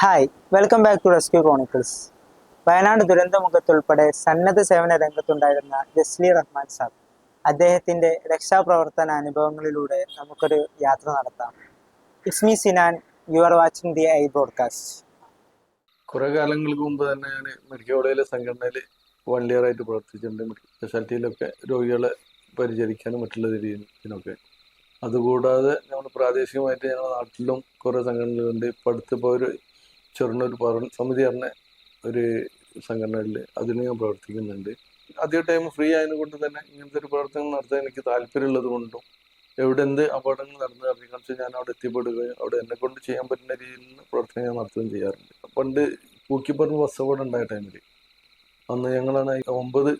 Hi welcome back to rescue chronicles Wayanad ദുരന്തമുഖത്തുൾപ്പെടെ സന്നദ്ധ സേവന രംഗത്തുണ്ടായിരുന്ന ജസ്ലി റഹ്മാൻ സാബ് അദ്ദേഹത്തിന്റെ രക്ഷാപ്രവർത്തന അനുഭവങ്ങളിലൂടെ നമുക്കൊരു യാത്ര നടത്താം. Ismi Sinan you are watching the I broadcast കുറേ കാലങ്ങൾക്ക് മുമ്പ് തന്നെ ഞാൻ മെഡിക്കൽ കോളേജിലെ സംഘടനയിൽ വൺ ഇയർ ആയിട്ട് പ്രവർത്തിച്ചിട്ടുണ്ട്. സ്പെഷ്യാലിറ്റിയിലൊക്കെ രോഗികളെ പരിചരിക്കാനും മറ്റുള്ള രീതിയിലൊക്കെ. അതുകൂടാതെ നമ്മൾ പ്രാദേശികമായിട്ട് ഞങ്ങളുടെ നാട്ടിലും കുറേ സംഘടനകളുണ്ട്. ഇപ്പം അടുത്തിപ്പോൾ ഒരു ചെറുനൂർ പറ സമിതി പറഞ്ഞ ഒരു സംഘടനയിൽ അതിന് ഞാൻ പ്രവർത്തിക്കുന്നുണ്ട്. അധിക ടൈം ഫ്രീ ആയതുകൊണ്ട് കൊണ്ട് തന്നെ ഇങ്ങനത്തെ ഒരു പ്രവർത്തനം നടത്താൻ എനിക്ക് താല്പര്യമുള്ളത് കൊണ്ടും എവിടെ എന്ത് അപകടങ്ങൾ നടന്നു അറിയിക്കാൻ ഞാൻ അവിടെ എത്തിപ്പെടുകയും അവിടെ എന്നെ കൊണ്ട് ചെയ്യാൻ പറ്റുന്ന രീതിയിൽ പ്രവർത്തനം ഞാൻ നടത്തുകയും ചെയ്യാറുണ്ട്. പണ്ട് പൂക്കിപ്പറമ്പ് ബസ് അപകടം ഉണ്ടായ ടൈമിൽ അന്ന് ഞങ്ങളാണ് ഒമ്പത്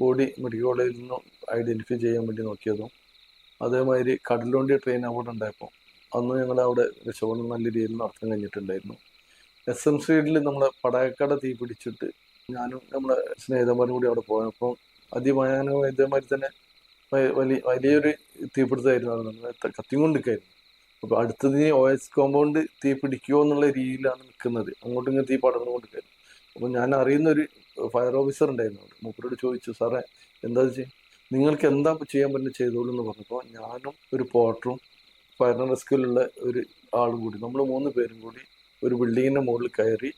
ബോഡി മെഡിക്കൽ കോളേജിൽ നിന്ന് ഐഡന്റിഫൈ ചെയ്യാൻ വേണ്ടി നോക്കിയതും അതേമാതിരി കടലോണ്ടി ട്രെയിൻ അപകടം ഉണ്ടായപ്പോൾ അന്ന് ഞങ്ങൾ അവിടെ രക്ഷപ്പെടുന്ന നല്ല രീതിയിൽ നടത്താൻ കഴിഞ്ഞിട്ടുണ്ടായിരുന്നു. എസ് എം സ്ട്രീറ്റിൽ നമ്മളെ പടയക്കട തീ പിടിച്ചിട്ട് ഞാനും നമ്മളെ സ്നേഹിതന്മാരും കൂടി അവിടെ പോയപ്പോൾ അതിമയാനവും ഇതേമാതിരി തന്നെ വലിയ വലിയൊരു തീപിടുത്തമായിരുന്നു അത് നമ്മൾ കത്തിക്കൊണ്ടിരിക്കായിരുന്നു അപ്പോൾ ഈ ഒ എസ് കോമ്പൗണ്ട് തീ പിടിക്കുമോ എന്നുള്ള രീതിയിലാണ് നിൽക്കുന്നത് അങ്ങോട്ടും ഇങ്ങനെ തീ പടർന്നുകൊണ്ടിരിക്കുന്നത് അപ്പോൾ ഞാൻ അറിയുന്ന ഒരു ഫയർ ഓഫീസർ ഉണ്ടായിരുന്നു അവിടെ. മൂപ്പരോട് ചോദിച്ചു സാറേ എന്താ ചെയ്യും? നിങ്ങൾക്ക് എന്താ ചെയ്യാൻ പറ്റുന്ന ചെയ്തോളൂ എന്ന് പറഞ്ഞപ്പോൾ ഞാനും ഒരു പോർട്ടറും ഫയർ ആൻഡ് റെസ്ക്യൂലുള്ള ഒരു ആളും കൂടി നമ്മൾ മൂന്ന് പേരും കൂടി ഒരു ബിൽഡിങ്ങിന്റെ മുകളിൽ കയറി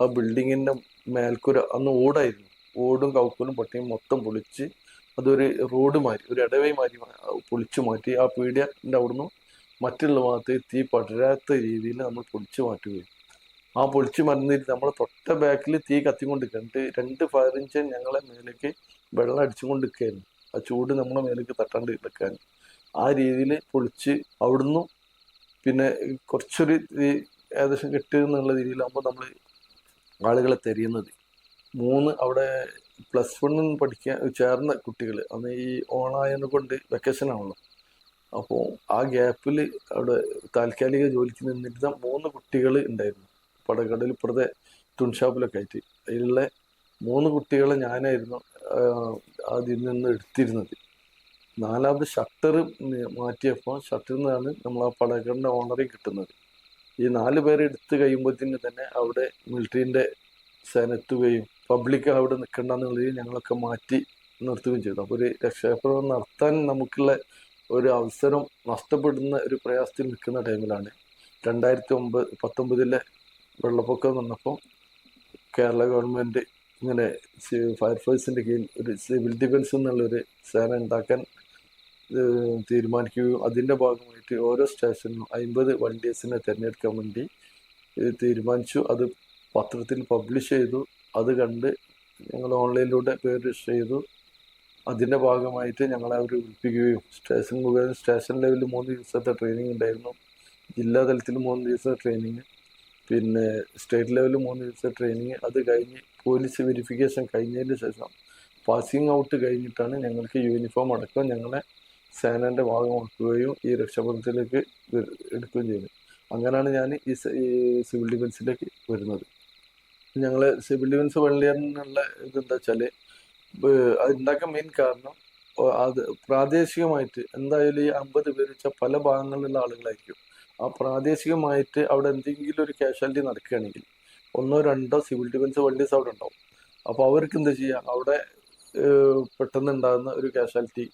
ആ ബിൽഡിങ്ങിന്റെ മേൽക്കൂര അന്ന് ഓടായിരുന്നു. ഓടും കൗക്കൂലും പട്ടിയും മൊത്തം പൊളിച്ച് അതൊരു റോഡ് മാറ്റി ഒരു ഇടവഴി മാറ്റി പൊളിച്ചു മാറ്റി. ആ പീഡിയന്റെ അവിടുന്ന് മറ്റുള്ള ഭാഗത്ത് തീ പടരാത്ത രീതിയിൽ നമ്മൾ പൊളിച്ചു മാറ്റുകയും. ആ പൊളിച്ചു മരുന്നിട്ട് നമ്മളെ തൊട്ട ബാക്കിൽ തീ കത്തിക്കൊണ്ടിരിക്കുന്നുണ്ട്. രണ്ട് ഫയർ ഞങ്ങളെ മേലേക്ക് വെള്ളം അടിച്ചുകൊണ്ട് നിൽക്കുകയായിരുന്നു ആ ചൂട് നമ്മളെ മേലേക്ക് തട്ടാണ്ട് നിൽക്കാൻ. ആ രീതിയിൽ പൊളിച്ച് അവിടുന്ന് പിന്നെ കുറച്ചൊരു ഏകദേശം കിട്ടുക എന്നുള്ള രീതിയിലാകുമ്പോൾ നമ്മൾ ആളുകളെ തിരയുന്നത്. മൂന്ന് അവിടെ പ്ലസ് വണ്ണിൽ പഠിക്കാൻ ചേർന്ന കുട്ടികൾ അന്ന് ഈ ഓണായതിനെ കൊണ്ട് വെക്കേഷൻ ആണല്ലോ. അപ്പോൾ ആ ഗ്യാപ്പിൽ അവിടെ താൽക്കാലിക ജോലിക്ക് നിന്നിരുന്ന മൂന്ന് കുട്ടികൾ ഉണ്ടായിരുന്നു. പടക്കടയിൽ ഇപ്പുറത്തെ തുൺഷാപ്പിലൊക്കെ ആയിട്ട്. അതിലുള്ള മൂന്ന് കുട്ടികളെ ഞാനായിരുന്നു അതിൽ നിന്ന് എടുത്തിരുന്നത്. നാലാമത് ഷട്ടർ മാറ്റിയപ്പോൾ ഷട്ടറിൽ നിന്നാണ് നമ്മൾ ആ പടക്കടിന്റെ ഓണറിൽ കിട്ടുന്നത്. ഈ നാല് പേരെ എടുത്തു കഴിയുമ്പോഴത്തേന് തന്നെ അവിടെ മിലിറ്ററിന്റെ സേനെത്തുകയും പബ്ലിക് അവിടെ നിൽക്കണ്ടെന്നുള്ളത് ഞങ്ങളൊക്കെ മാറ്റി നിർത്തുകയും ചെയ്തു. അപ്പോൾ ഒരു രക്ഷാപ്രവർത്തനം നടത്താൻ നമുക്കുള്ള ഒരു അവസരം നഷ്ടപ്പെടുന്ന ഒരു പ്രയാസത്തിൽ നിൽക്കുന്ന ടൈമിലാണ് രണ്ടായിരത്തി ഒമ്പത് പത്തൊമ്പതിലെ വെള്ളപ്പൊക്കം വന്നപ്പോൾ കേരള ഗവൺമെന്റ് ഇങ്ങനെ ഫയർഫോഴ്സിന്റെ കീഴിൽ ഒരു സിവിൽ ഡിഫൻസ് എന്നുള്ളൊരു സേന ഉണ്ടാക്കാൻ തീരുമാനിക്കുകയും അതിന്റെ ഭാഗമായിട്ട് ഓരോ സ്റ്റേഷനിലും അമ്പത് വണ്ടീസിനെ തിരഞ്ഞെടുക്കാൻ വേണ്ടി തീരുമാനിച്ചു. അത് പത്രത്തിൽ പബ്ലിഷ് ചെയ്തു. അത് കണ്ട് ഞങ്ങൾ ഓൺലൈനിലൂടെ പേര് രജിസ്റ്റർ ചെയ്തു. അതിന്റെ ഭാഗമായിട്ട് ഞങ്ങളെ അവർ വിളിപ്പിക്കുകയും സ്റ്റേഷൻ മുഖേന സ്റ്റേഷൻ ലെവലിൽ മൂന്ന് ദിവസത്തെ ട്രെയിനിങ് ഉണ്ടായിരുന്നു. ജില്ലാ തലത്തിൽ മൂന്ന് ദിവസത്തെ ട്രെയിനിങ് പിന്നെ സ്റ്റേറ്റ് ലെവലിൽ മൂന്ന് ദിവസത്തെ ട്രെയിനിങ് അത് കഴിഞ്ഞ് പോലീസ് വെരിഫിക്കേഷൻ കഴിഞ്ഞതിന് ശേഷം പാസിങ് ഔട്ട് കഴിഞ്ഞിട്ടാണ് ഞങ്ങൾക്ക് യൂണിഫോം അടക്കം ഞങ്ങളെ സേനന്റെ ഭാഗമാക്കുകയും ഈ രക്ഷാബന്ധത്തിലേക്ക് എടുക്കുകയും ചെയ്തത് അങ്ങനെയാണ് ഞാൻ ഈ സിവിൽ ഡിഫൻസിലേക്ക് വരുന്നത്. ഞങ്ങൾ സിവിൽ ഡിഫൻസ് വെള്ളിയറിനുള്ള ഇതെന്താ വെച്ചാൽ അതുണ്ടാക്കാൻ മെയിൻ കാരണം അത് പ്രാദേശികമായിട്ട് എന്തായാലും ഈ അമ്പത് പേര് വെച്ചാൽ പല ഭാഗങ്ങളിലുള്ള ആളുകളായിരിക്കും. ആ പ്രാദേശികമായിട്ട് അവിടെ എന്തെങ്കിലും ഒരു കാഷ്വാലിറ്റി നടക്കുകയാണെങ്കിൽ ഒന്നോ രണ്ടോ സിവിൽ ഡിഫൻസ് വണ്ടീസ് അവിടെ ഉണ്ടാവും. അപ്പോൾ അവർക്ക് എന്താ ചെയ്യുക അവിടെ പെട്ടെന്ന് ഉണ്ടാകുന്ന ഒരു കാഷ്വാലിറ്റി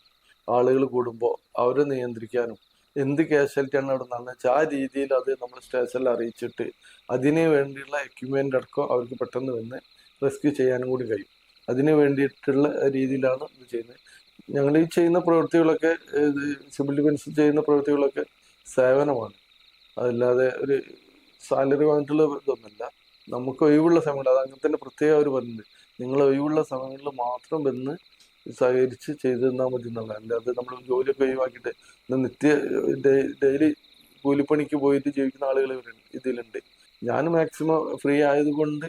ആളുകൾ കൂടുമ്പോൾ അവരെ നിയന്ത്രിക്കാനും എന്ത് കാഷ്വാലിറ്റിയാണ് അവിടെ നടന്നത് വെച്ചാൽ ആ രീതിയിൽ അത് നമ്മൾ സ്റ്റേഷനിൽ അറിയിച്ചിട്ട് അതിന് വേണ്ടിയുള്ള എക്യുപ്മെന്റ് അടക്കം അവർക്ക് പെട്ടെന്ന് വന്ന് റെസ്ക്യൂ ചെയ്യാനും കൂടി കഴിയും. അതിന് വേണ്ടിയിട്ടുള്ള രീതിയിലാണ് ഇത് ചെയ്യുന്നത്. ഞങ്ങൾ ഈ ചെയ്യുന്ന പ്രവൃത്തികളൊക്കെ സിവിൽ ഡിഫൻസ് ചെയ്യുന്ന പ്രവൃത്തികളൊക്കെ സേവനമാണ്. അതല്ലാതെ ഒരു സാലറി വാങ്ങിയിട്ടുള്ള ഇതൊന്നുമല്ല. നമുക്ക് ഒഴിവുള്ള സമയങ്ങൾ അത് അങ്ങനെ തന്നെ പ്രത്യേകം അവർ പറഞ്ഞിട്ടുണ്ട്. നിങ്ങൾ ഒഴിവുള്ള സമയങ്ങളിൽ മാത്രം വന്ന് സഹകരിച്ച് ചെയ്ത് തന്നാൽ മതി എന്നുള്ള അല്ലാതെ നമ്മൾ ജോലിയൊക്കെ ഒഴിവാക്കിയിട്ട് നിത്യ ഡെയിലി കൂലിപ്പണിക്ക് പോയിട്ട് ജീവിക്കുന്ന ആളുകൾ ഇതിലുണ്ട്. ഞാൻ മാക്സിമം ഫ്രീ ആയതുകൊണ്ട്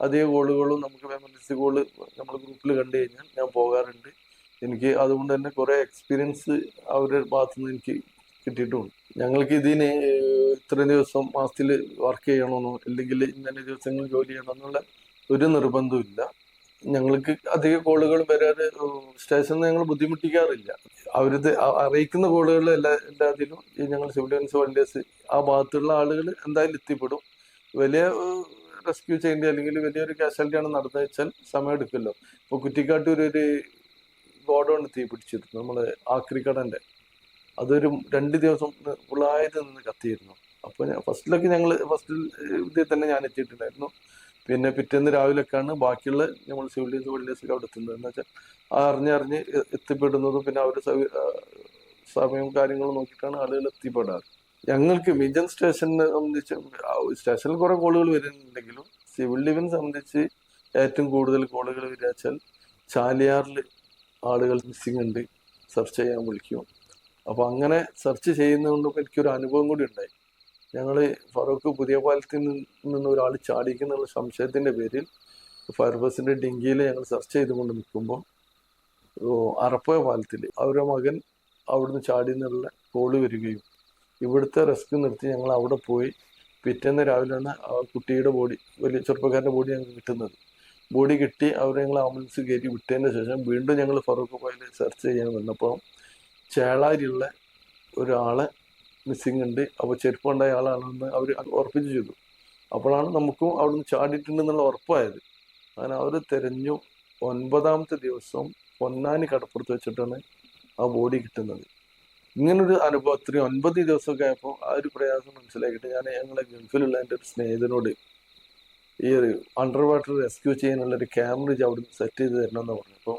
അതേ കോളുകളും നമുക്ക് എമർജൻസി കോൾ നമ്മൾ ഗ്രൂപ്പിൽ കണ്ടു കഴിഞ്ഞാൽ ഞാൻ പോകാറുണ്ട്. എനിക്ക് അതുകൊണ്ട് തന്നെ കുറേ എക്സ്പീരിയൻസ് അവരുടെ ഭാഗത്തു നിന്ന് എനിക്ക് കിട്ടിയിട്ടുണ്ട്. ഞങ്ങൾക്ക് ഇതിന് ഇത്രയും ദിവസം മാസത്തിൽ വർക്ക് ചെയ്യണമെന്നോ അല്ലെങ്കിൽ ഇന്ന ദിവസങ്ങളിൽ ജോലി ചെയ്യണമെന്നുള്ള ഒരു നിർബന്ധമില്ല ഞങ്ങൾക്ക് അധിക കോളുകൾ വരാതെ സ്റ്റേഷനിൽ ഞങ്ങൾ ബുദ്ധിമുട്ടിക്കാറില്ല. അവരിത് അ- അറിയിക്കുന്ന കോളുകൾ എല്ലാ എല്ലാത്തിലും ഞങ്ങൾ സിവിൽ ഡിഫൻസ് വോളണ്ടിയേഴ്സ് ആ ഭാഗത്തുള്ള ആളുകൾ എന്തായാലും എത്തിപ്പെടും. വലിയ റെസ്ക്യൂ ചെയ്യേണ്ടി അല്ലെങ്കിൽ വലിയൊരു കാഷ്വാലിറ്റിയാണ് നടന്നു വെച്ചാൽ സമയം എടുക്കുമല്ലോ ഇപ്പോൾ കുറ്റിക്കാട്ടൂർ ഒരു ഗോഡൗൺ തീ പിടിച്ചിരുന്നു നമ്മൾ ആക്രിക്കടന്റെ അതൊരു രണ്ട് ദിവസം ഫുള്ളായിട്ട് നിന്ന് കത്തിയിരുന്നു. അപ്പോൾ ഫസ്റ്റിലൊക്കെ ഞങ്ങൾ ഫസ്റ്റിൽ ഇതിൽ തന്നെ ഞാൻ എത്തിയിട്ടുണ്ടായിരുന്നു. പിന്നെ പിറ്റേന്ന് രാവിലെയൊക്കെയാണ് ബാക്കിയുള്ള നമ്മൾ സിവിൽ ഡിഫൻസ് വോളണ്ടിയേഴ്സൊക്കെ അവിടെ എത്തുന്നത്. എന്ന് വെച്ചാൽ അറിഞ്ഞറിഞ്ഞ് എ- എത്തിപ്പെടുന്നതും പിന്നെ അവർ സമയവും കാര്യങ്ങളും നോക്കിയിട്ടാണ് ആളുകൾ എത്തിപ്പെടാറ്. ഞങ്ങൾക്ക് മിജൻ സ്റ്റേഷനെ സംബന്ധിച്ച് ആ സ്റ്റേഷനിൽ കുറെ കോളുകൾ വരുന്നുണ്ടെങ്കിലും സിവിൽ ഡിഫൻസ് സംബന്ധിച്ച് ഏറ്റവും കൂടുതൽ കോളുകൾ വരിക വെച്ചാൽ ചാലിയാറിൽ ആളുകൾ മിസ്സിംഗ് ഉണ്ട്. സെർച്ച് ചെയ്യാൻ വിളിക്കും. അപ്പൊ അങ്ങനെ സെർച്ച് ചെയ്യുന്നതുകൊണ്ടും എനിക്കൊരു അനുഭവം കൂടി ഉണ്ടായി. ഞങ്ങൾ ഫറൂഖ് പുതിയ പാലത്തിൽ നിന്ന് ഒരാൾ ചാടിക്കുന്നുള്ള സംശയത്തിന്റെ പേരിൽ ഫയർഫോഴ്സിന്റെ ഡിങ്കിയിൽ ഞങ്ങൾ സെർച്ച് ചെയ്തുകൊണ്ട് നിൽക്കുമ്പോൾ അറപ്പ പാലത്തിൽ അവരുടെ മകൻ അവിടുന്ന് ചാടി നിന്നുള്ള കോൾ വരികയും ഇവിടുത്തെ റെസ്ക്യൂ നിർത്തി ഞങ്ങൾ അവിടെ പോയി പിറ്റേന്ന് രാവിലെയാണ് ആ കുട്ടിയുടെ ബോഡി വലിയ ചെറുപ്പക്കാരന്റെ ബോഡി ഞങ്ങൾക്ക് കിട്ടുന്നത്. ബോഡി കിട്ടി അവർ ഞങ്ങൾ ആംബുലൻസ് കയറ്റി വിട്ടതിന് ശേഷം വീണ്ടും ഞങ്ങൾ ഫറൂഖ് പോയിൽ സെർച്ച് ചെയ്യാൻ വന്നപ്പോൾ ചേളാരിയുള്ള ഒരാളെ മിസ്സിംഗ് ഉണ്ട്. അപ്പോൾ ചെരുപ്പുണ്ടായ ആളാണെന്ന് അവർ ഉറപ്പിച്ചു ചെയ്തു അപ്പോഴാണ് നമുക്കും അവിടുന്ന് ചാടിയിട്ടുണ്ടെന്നുള്ള ഉറപ്പായത്. അങ്ങനെ അവർ തിരഞ്ഞു. ഒൻപതാമത്തെ ദിവസം പൊന്നാനി കടപ്പുറത്ത് വെച്ചിട്ടാണ് ആ ബോഡി കിട്ടുന്നത്. ഇങ്ങനൊരു അനുഭവം അത്രയും ഒൻപത് ദിവസമൊക്കെ ആയപ്പോൾ ആ ഒരു പ്രയാസം മനസ്സിലാക്കിയിട്ട് ഞാൻ ഞങ്ങളെ ഗൾഫിലുള്ള എന്റെ ഒരു സ്നേഹിതനോട് ഈ ഒരു അണ്ടർ വാട്ടർ റെസ്ക്യൂ ചെയ്യാനുള്ള ഒരു ക്യാമറ അവിടുന്ന് സെറ്റ് ചെയ്ത് തരണമെന്ന് പറഞ്ഞു അപ്പോൾ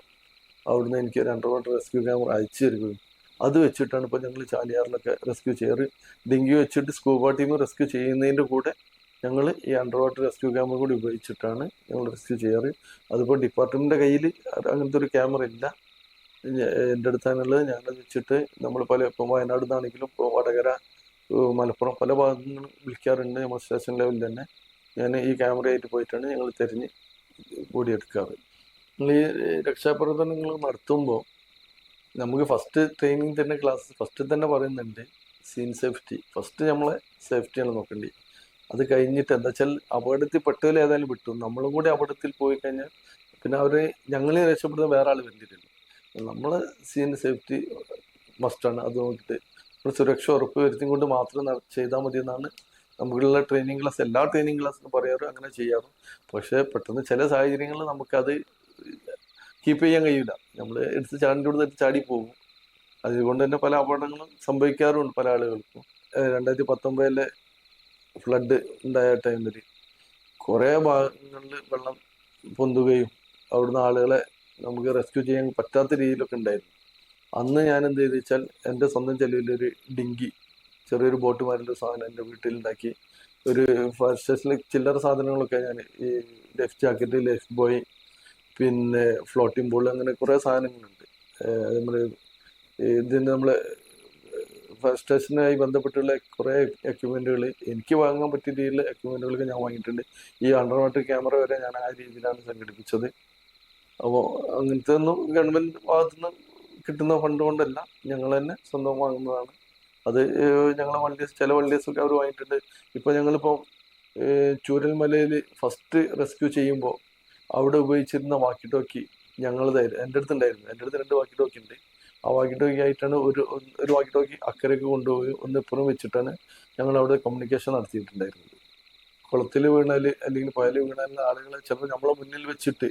അവിടുന്ന് എനിക്ക് ഒരു അണ്ടർ വാട്ടർ റെസ്ക്യൂ ക്യാമറ അയച്ചു തരികയും അത് വെച്ചിട്ടാണ് ഇപ്പോൾ ഞങ്ങൾ ചാലിയാറിലൊക്കെ റെസ്ക്യൂ ചെയ്യാറ്. ഡെങ്കി വെച്ചിട്ട് സ്കൂബ ടീം റെസ്ക്യൂ ചെയ്യുന്നതിന്റെ കൂടെ ഞങ്ങൾ ഈ അണ്ടർ വാട്ടർ റെസ്ക്യൂ ക്യാമറ കൂടി ഉപയോഗിച്ചിട്ടാണ് ഞങ്ങൾ റെസ്ക്യൂ ചെയ്യാറ്. അതിപ്പോൾ ഡിപ്പാർട്ട്മെന്റിന്റെ കയ്യിൽ അങ്ങനത്തെ ഒരു ക്യാമറ ഇല്ല. എന്റെ അടുത്താണുള്ളത്. ഞാനത് വെച്ചിട്ട് നമ്മൾ പല ഇപ്പം വയനാട് നിന്നാണെങ്കിലും ഇപ്പോൾ വടകര മലപ്പുറം പല ഭാഗങ്ങളും വിളിക്കാറുണ്ട്. നമ്മൾ സ്റ്റേഷൻ ലെവലിൽ തന്നെ. ഞാൻ ഈ ക്യാമറയായിട്ട് പോയിട്ടാണ് ഞങ്ങൾ തിരഞ്ഞ് കൂടിയെടുക്കാറ്. നിങ്ങൾ ഈ രക്ഷാപ്രവർത്തനങ്ങൾ നടത്തുമ്പോൾ നമുക്ക് ഫസ്റ്റ് ട്രെയിനിങ് തന്നെ ക്ലാസ് ഫസ്റ്റ് തന്നെ പറയുന്നുണ്ട് സീൻ സേഫ്റ്റി ഫസ്റ്റ് നമ്മളെ സേഫ്റ്റിയാണ് നോക്കേണ്ടി. അത് കഴിഞ്ഞിട്ട് എന്താ വെച്ചാൽ അപകടത്തിൽ പെട്ടതിൽ ഏതായാലും വിട്ടു. നമ്മളും കൂടി അപകടത്തിൽ പോയി കഴിഞ്ഞാൽ പിന്നെ അവർ ഞങ്ങളെ രക്ഷപ്പെടുന്ന വേറെ ആൾ വരുന്നില്ലല്ലോ നമ്മൾ സീൻ സേഫ്റ്റി മസ്റ്റാണ് അത് നോക്കിയിട്ട് നമ്മൾ സുരക്ഷ ഉറപ്പ് വരുത്തിയും കൊണ്ട് മാത്രം ചെയ്താൽ മതി എന്നാണ് നമുക്കുള്ള ട്രെയിനിങ് ക്ലാസ് എല്ലാ ട്രെയിനിങ് ക്ലാസ്സിലും പറയാറ്. അങ്ങനെ ചെയ്യാറും. പക്ഷേ പെട്ടെന്ന് ചില സാഹചര്യങ്ങളിൽ നമുക്കത് കീപ്പ് ചെയ്യാൻ കഴിയില്ല. നമ്മൾ എടുത്ത് ചാടിന്റെ കൂടെ ചാടി പോകും. അതുകൊണ്ട് തന്നെ പല അപകടങ്ങളും സംഭവിക്കാറുണ്ട് പല ആളുകൾക്കും. രണ്ടായിരത്തി പത്തൊമ്പതിലെ ഫ്ലഡ് ഉണ്ടായ ടൈമിൽ കുറേ ഭാഗങ്ങളിൽ വെള്ളം പൊന്തുകയും അവിടുന്ന് ആളുകളെ നമുക്ക് റെസ്ക്യൂ ചെയ്യാൻ പറ്റാത്ത രീതിയിലൊക്കെ ഉണ്ടായിരുന്നു. അന്ന് ഞാൻ എന്ത് ചെയ്തു വെച്ചാൽ എന്റെ സ്വന്തം ചെലവിലൊരു ഡിങ്കി ചെറിയൊരു ബോട്ട് മാരിന്റെ സാധനം എന്റെ വീട്ടിലുണ്ടാക്കി. ഒരു ഫയർ സ്റ്റേഷനിൽ ചില്ലറ സാധനങ്ങളൊക്കെ ഞാൻ ഈ ലൈഫ് ജാക്കറ്റ് ലൈഫ് ബോയ് പിന്നെ ഫ്ലോട്ടിംഗ് ബോൾ അങ്ങനെ കുറേ സാധനങ്ങളുണ്ട്. നമ്മൾ ഇതിന് നമ്മൾ ഫസ്റ്റ് സ്റ്റേഷനുമായി ബന്ധപ്പെട്ടുള്ള കുറേ എക്യുപ്മെന്റുകൾ എനിക്ക് വാങ്ങാൻ പറ്റിയ രീതിയിലുള്ള എക്യുപ്മെന്റുകളൊക്കെ ഞാൻ വാങ്ങിയിട്ടുണ്ട്. ഈ അണ്ടർ വാട്ടർ ക്യാമറ വരെ ഞാൻ ആ രീതിയിലാണ് സംഘടിപ്പിച്ചത്. അപ്പോൾ അങ്ങനത്തെ ഒന്നും ഗവൺമെന്റ് ഭാഗത്തുനിന്ന് കിട്ടുന്ന ഫണ്ട് കൊണ്ടല്ല ഞങ്ങൾ തന്നെ സ്വന്തം വാങ്ങുന്നതാണ്. അത് ഞങ്ങളെ വണ്ടീസ് ചില വണ്ടീസൊക്കെ അവർ വാങ്ങിയിട്ടുണ്ട്. ഇപ്പോൾ ഞങ്ങളിപ്പോൾ ചൂരൽമലയിൽ ഫസ്റ്റ് റെസ്ക്യൂ ചെയ്യുമ്പോൾ അവിടെ ഉപയോഗിച്ചിരുന്ന വാക്കി ടോക്കി ഞങ്ങളതായിരുന്നു എന്റെ അടുത്തുണ്ടായിരുന്നു. എന്റെ അടുത്ത് രണ്ട് വാക്കി ടോക്കി ഉണ്ട്. ആ വാക്കി ടോക്കി ആയിട്ടാണ് ഒരു ഒരു വാക്കി ടോക്കി അക്കരയ്ക്ക് കൊണ്ടുപോയി ഒന്ന് ഇപ്പുറം വെച്ചിട്ടാണ് ഞങ്ങൾ അവിടെ കമ്മ്യൂണിക്കേഷൻ നടത്തിയിട്ടുണ്ടായിരുന്നത്. കുളത്തിൽ വീണാൽ അല്ലെങ്കിൽ പുഴയിൽ വീണാൽ ആളുകളെ ചിലപ്പോൾ നമ്മളെ മുന്നിൽ വെച്ചിട്ട്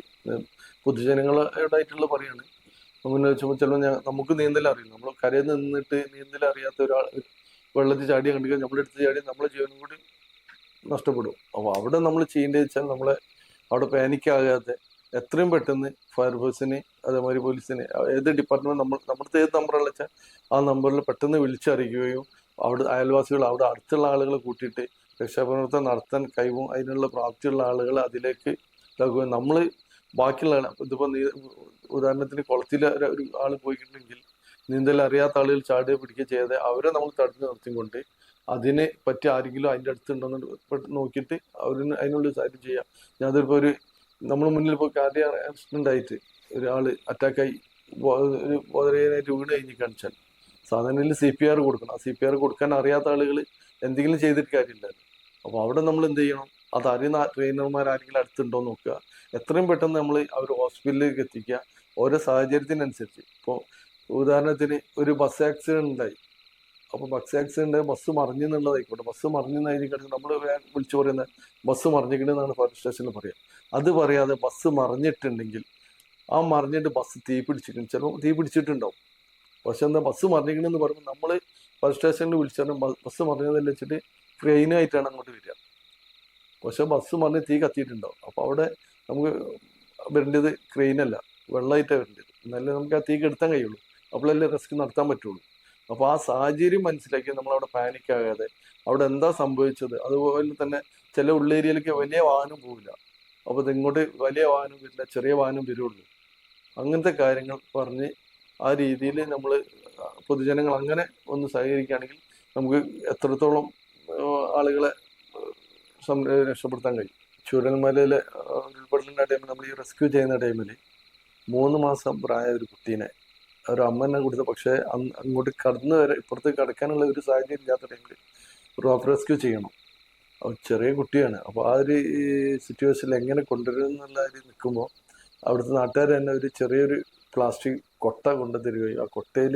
പൊതുജനങ്ങളോടായിട്ടുള്ള പറയാണ്. മുന്നിൽ വെച്ചപ്പോൾ ചിലപ്പോൾ നമുക്ക് നീന്തൽ അറിയില്ല. നമ്മൾ കരയിൽ നിന്നിട്ട് നീന്തൽ അറിയാത്ത ഒരാൾ വെള്ളത്തിൽ ചാടി കണ്ടിട്ട് നമ്മളെടുത്ത് ചാടി നമ്മളെ ജീവനും കൂടി നഷ്ടപ്പെടും. അപ്പോൾ അവിടെ നമ്മൾ ചെയ്യേണ്ടത് വെച്ചാൽ നമ്മളെ അവിടെ പാനിക്കാകാതെ എത്രയും പെട്ടെന്ന് ഫയർഫോഴ്സിനെ അതേമാതിരി പോലീസിനെ ഏത് ഡിപ്പാർട്ട്മെന്റ് നമ്മൾ നമ്മുടെ ഏത് നമ്പറാണെന്ന് വെച്ചാൽ ആ നമ്പറിൽ പെട്ടെന്ന് വിളിച്ചറിയിക്കുകയും അവിടെ അയൽവാസികൾ അവിടെ അടുത്തുള്ള ആളുകളെ കൂട്ടിയിട്ട് രക്ഷാപ്രവർത്തനം നടത്താൻ കഴിവും അതിനുള്ള പ്രാപ്തിയുള്ള ആളുകൾ അതിലേക്ക് ഇതാക്കുകയും നമ്മൾ ബാക്കിയുള്ള ഇതിപ്പോൾ ഉദാഹരണത്തിന് കുളത്തിൽ ഒരു ആൾ പോയിട്ടുണ്ടെങ്കിൽ നീന്തൽ അറിയാത്ത ആളുകൾ ചാടുക പിടിക്കുക ചെയ്യാതെ അവരെ നമ്മൾ തടഞ്ഞു നിർത്തിക്കൊണ്ട് അതിനെ പറ്റി ആരെങ്കിലും അതിന്റെ അടുത്തുണ്ടോന്ന് നോക്കിയിട്ട് അവരിന് അതിനുള്ള കാര്യം ചെയ്യാം. ഞാൻ അതിപ്പോൾ ഒരു നമ്മൾ മുന്നിൽ ഇപ്പോൾ കാര്യം ആക്സിഡന്റ് ആയിട്ട് ഒരാൾ അറ്റാക്കായി ഒരു ബോധരഹിതനായിട്ട് വീണ് കഴിഞ്ഞ് കാണിച്ചാൽ. സാധാരണയിൽ സി പി ആർ കൊടുക്കണം. ആ സി പി ആർ കൊടുക്കാൻ അറിയാത്ത ആളുകൾ എന്തെങ്കിലും ചെയ്തിട്ട് കാര്യമില്ല. അപ്പോൾ അവിടെ നമ്മൾ എന്ത് ചെയ്യണം? അതറിയുന്ന ട്രെയിനർമാർ ആരെങ്കിലും അടുത്തുണ്ടോ എന്ന് നോക്കുക. എത്രയും പെട്ടെന്ന് നമ്മൾ അവർ ഹോസ്പിറ്റലിലേക്ക് എത്തിക്കുക. ഓരോ സാഹചര്യത്തിനനുസരിച്ച്. ഇപ്പോൾ ഉദാഹരണത്തിന് ഒരു ബസ് ആക്സിഡന്റ് ഉണ്ടായി. അപ്പോൾ ബസ് ആക്സിഡന്റ് ബസ് മറിഞ്ഞു എന്നുള്ളതായിക്കോട്ടെ ബസ് മറിഞ്ഞു എന്നായിരിക്കും നമ്മൾ വിളിച്ചു പറയുന്നത് ബസ് മറിഞ്ഞിക്കണെന്നാണ് ഫയർ സ്റ്റേഷനിൽ പറയുക അത് പറയാതെ ബസ് മറിഞ്ഞിട്ടുണ്ടെങ്കിൽ ആ മറിഞ്ഞിട്ട് ബസ് തീ പിടിച്ചിട്ടുണ്ട് ചിലപ്പോൾ തീ പിടിച്ചിട്ടുണ്ടാവും. പക്ഷെ എന്താ ബസ് മറിഞ്ഞിട്ടുണ്ടെന്ന് പറയുമ്പോൾ നമ്മൾ ഫയർ സ്റ്റേഷനിൽ വിളിച്ചാൽ ബസ് മറിഞ്ഞതെന്ന് വെച്ചിട്ട് ക്രെയിനായിട്ടാണ് അങ്ങോട്ട് വരിക. പക്ഷെ ബസ് മറിഞ്ഞ് തീ കത്തിയിട്ടുണ്ടാവും. അപ്പോൾ അവിടെ നമുക്ക് വരേണ്ടത് ക്രെയിനല്ല. വെള്ളമായിട്ടാണ് വരേണ്ടത്. എന്നാലേ നമുക്ക് ആ തീ കെടുത്താൻ കഴിയുള്ളൂ. അപ്പോഴല്ലേ റിസ്ക് നടത്താൻ പറ്റുള്ളൂ. അപ്പോൾ ആ സാഹചര്യം മനസ്സിലാക്കി നമ്മൾ അവിടെ പാനിക് ആകാതെ അവിടെ എന്താ സംഭവിച്ചത്? അതുപോലെ തന്നെ ചില ഉള്ളേരിയയിലേക്ക് വലിയ വാഹനം പോവില്ല. അപ്പോൾ ഇങ്ങോട്ട് വലിയ വാഹനം വരില്ല ചെറിയ വാഹനം വരുള്ളൂ. അങ്ങനത്തെ കാര്യങ്ങൾ പറഞ്ഞ് ആ രീതിയിൽ നമ്മൾ പൊതുജനങ്ങൾ അങ്ങനെ ഒന്ന് സഹകരിക്കുകയാണെങ്കിൽ നമുക്ക് എത്രത്തോളം ആളുകളെ രക്ഷപ്പെടുത്താൻ കഴിയും. ചുരൽമലയിലെ ഉൾപ്പെടുന്ന ടൈമിൽ നമ്മൾ ഈ റെസ്ക്യൂ ചെയ്യുന്ന ടൈമിൽ മൂന്ന് മാസം പ്രായ ഒരു കുട്ടീനെ ഒരു അമ്മനെ കൊടുത്ത പക്ഷേ അങ്ങോട്ട് കടന്നു വരെ ഇപ്പുറത്തേക്ക് കടക്കാനുള്ള ഒരു സാഹചര്യം ഇല്ലാത്ത ടൈമിൽ റോപ്പ് റെസ്ക്യൂ ചെയ്യണം. ചെറിയ കുട്ടിയാണ്. അപ്പോൾ ആ ഒരു സിറ്റുവേഷനിൽ എങ്ങനെ കൊണ്ടുവരും എന്നുള്ള ഒരു നിൽക്കുമ്പോൾ അവിടുത്തെ നാട്ടുകാർ തന്നെ ഒരു ചെറിയൊരു പ്ലാസ്റ്റിക് കൊട്ട കൊണ്ടു തരികയും ആ കൊട്ടയിൽ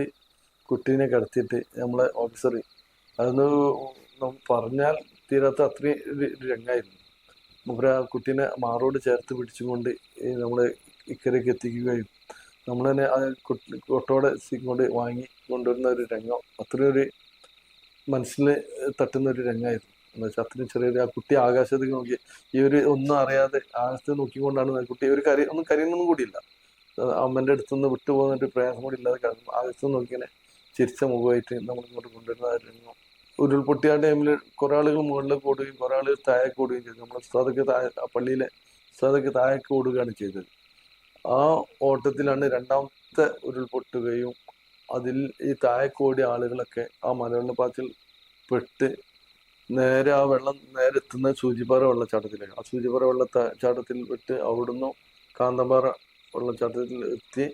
കുട്ടീനെ കിടത്തിയിട്ട് നമ്മളെ ഓഫീസർ അതൊന്ന് പറഞ്ഞാൽ തീരാത്ത അത്രയും രംഗമായിരുന്നു മൂപ്പര് ആ കുട്ടീനെ മാറോട് ചേർത്ത് പിടിച്ചുകൊണ്ട് നമ്മൾ ഇക്കരയ്ക്ക് എത്തിക്കുകയും നമ്മൾ തന്നെ ആ കുട്ടി കൊട്ടോടെ കൊണ്ട് വാങ്ങി കൊണ്ടുവരുന്ന ഒരു രംഗം അത്രയും ഒരു മനസ്സിൽ തട്ടുന്ന ഒരു രംഗമായിരുന്നു എന്ന് വെച്ചാൽ അത്രയും ചെറിയൊരു ആ കുട്ടി ആകാശത്തേക്ക് നോക്കി ഈ ഒരു ഒന്നും അറിയാതെ ആകാശത്ത് നോക്കിക്കൊണ്ടാണ് കുട്ടി ഒരു കരി ഒന്നും കരയുന്നൊന്നും കൂടിയില്ല. അമ്മന്റെ അടുത്ത് നിന്ന് വിട്ടുപോകുന്ന ഒരു പ്രയാസം കൂടി ഇല്ലാതെ കിടന്നു ആകാശത്ത് നോക്കിങ്ങനെ ചിരിച്ച മുഖമായിട്ട് നമ്മൾ ഇങ്ങോട്ട് കൊണ്ടുവരുന്ന രംഗം. ഉരുൾപൊട്ടിയ ടൈമിൽ കുറേ ആളുകൾ മുകളിലേക്ക് ഓടുകയും കുറേ ആളുകൾ താഴേക്ക് ഓടുകയും ചെയ്തു. നമ്മൾ ഉസ്താദൊക്കെ താഴെ പള്ളിയിലെ ഉസ്താദൊക്കെ താഴേക്ക് ഓടുകയാണ് ചെയ്തത്. ആ ഓട്ടത്തിലാണ് രണ്ടാമത്തെ ഉരുൾപൊട്ടുകയും അതിൽ ഈ താഴെക്കോടി ആളുകളൊക്കെ ആ മലവെള്ളപ്പാത്തിൽ പെട്ട് നേരെ ആ വെള്ളം നേരെ എത്തുന്ന സൂചിപ്പാറ വെള്ളച്ചാട്ടത്തിലേക്ക്. ആ സൂചിപ്പാറ വെള്ളച്ചാട്ടത്തിൽ വിട്ട് അവിടുന്ന് കാന്തമ്പാറ വെള്ളച്ചാട്ടത്തിൽ എത്തി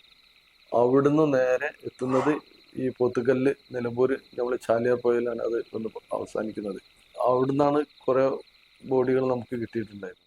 അവിടുന്ന് നേരെ എത്തുന്നത് ഈ പൊത്തുകല്ല് നിലമ്പൂർ നമ്മൾ ചാലിയാർ പുഴയിലാണ് അത് ഒന്ന് അവസാനിക്കുന്നത്. അവിടുന്നാണ് കുറേ ബോഡികൾ നമുക്ക് കിട്ടിയിട്ടുണ്ടായിരുന്നത്.